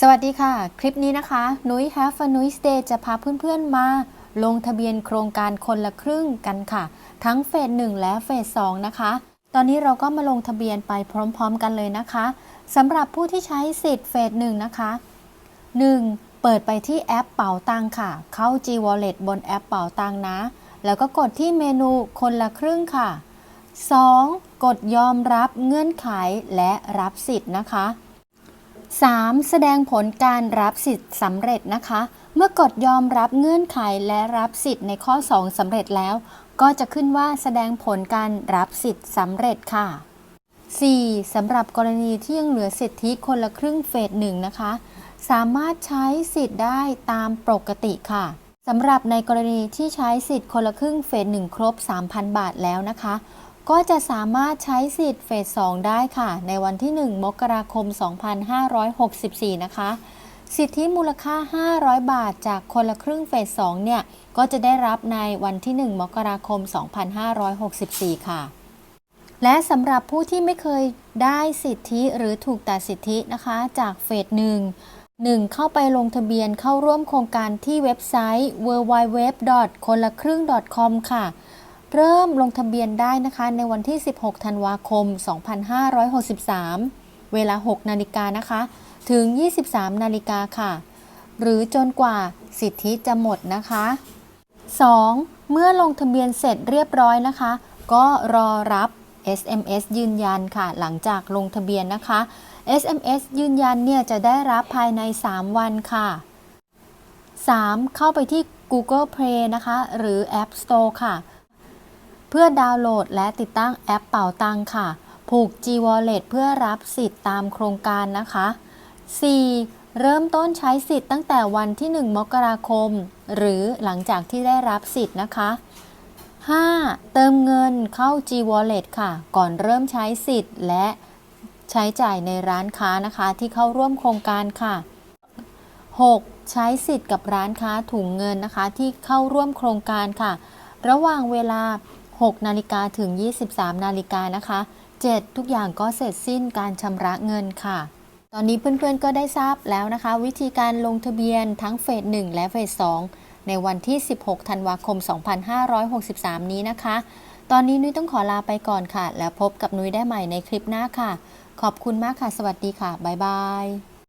สวัสดีค่ะ คลิปนี้นะคะ นุ้ย Have a Nuis Day จะพาเพื่อนๆ มาลงทะเบียนโครงการคนละครึ่งกันค่ะ ทั้งเฟส1และเฟส2นะคะ ตอนนี้เราก็มาลงทะเบียนไปพร้อมๆ กันเลยนะคะสำหรับผู้ที่ใช้สิทธิ์เฟส1นะคะ 1. เปิดไปที่แอปเป๋าตังค่ะ เข้า G Wallet บนแอปเป๋าตังนะ แล้วก็กดที่เมนูคนละครึ่งค่ะ 2. กดยอมรับเงื่อนไขและรับสิทธิ์นะคะ 3. แสดงผลการรับสิทธิ์สำเร็จนะคะ เมื่อกดยอมรับเงื่อนไขและรับสิทธิ์ในข้อ 2สำเร็จแล้ว ก็จะขึ้นว่าแสดงผลการรับสิทธิ์สำเร็จค่ะ 4. สำหรับกรณีที่ยังเหลือสิทธิคนละครึ่งเฟสหนึ่งนะคะ สามารถใช้สิทธิ์ได้ตามปกติค่ะสำหรับในกรณีที่ใช้สิทธิ์คนละครึ่งเฟสหนึ่งครบ 3,000 บาทแล้วนะคะ ก็จะสามารถใช้สิทธิ์เฟส 2 ได้ค่ะ ในวันที่ 1 มกราคม 2564 นะคะ สิทธิมูลค่า 500 บาทจากคนละครึ่งเฟส 2 เนี่ย ก็จะได้รับในวันที่ 1 มกราคม 2564 ค่ะ และสำหรับผู้ที่ไม่เคยได้สิทธิหรือถูกตัดสิทธินะคะจากเฟส 1 1. เข้าไปลงทะเบียนเข้าร่วมโครงการที่เว็บไซต์ www. คนละครึ่ง .com ค่ะ เริ่มลงทะเบียนได้นะคะในวันที่ 16 ธันวาคม 2563 เวลา 6 นาฬิกานะคะ ถึง 23 นาฬิกาค่ะ หรือจนกว่าสิทธิจะหมดนะคะ 2. เมื่อลงทะเบียนเสร็จเรียบร้อยนะคะ ก็รอรับ SMS ยืนยันค่ะ หลังจากลงทะเบียนนะคะ SMS ยืนยันเนี่ยจะได้รับภายใน 3 วันค่ะ 3. เข้าไปที่ Google Play นะคะ หรือ App Store ค่ะ เพื่อดาวน์โหลดและติดตั้งแอปเป่าตังค่ะ ผูก G Wallet เพื่อรับสิทธิ์ตามโครงการนะคะ 4. เริ่มต้นใช้สิทธิ์ตั้งแต่วันที่ 1 มกราคม หรือหลังจากที่ได้รับสิทธิ์นะคะ 5. เติมเงินเข้า G Wallet ค่ะ ก่อนเริ่มใช้สิทธิ์และใช้จ่ายในร้านค้านะคะที่เข้าร่วมโครงการค่ะ 6. ใช้สิทธิ์กับร้านค้าถุงเงินนะคะ ที่เข้าร่วมโครงการค่ะ ระหว่างเวลา 6 นาฬิกาถึง 23 นาฬิกานะคะ 7. ทุกอย่างก็เสร็จสิ้นการชำระเงินค่ะ ตอนนี้เพื่อนๆก็ได้ทราบแล้วนะคะ วิธีการลงทะเบียนทั้งเฟส 1 และเฟส 2 ในวันที่ 16 ธันวาคม 2563 นี้นะคะ ตอนนี้นุ้ยต้องขอลาไปก่อนค่ะ แล้วพบกับนุ้ยได้ใหม่ในคลิปหน้าค่ะ ขอบคุณมากค่ะ สวัสดีค่ะ บ๊ายบาย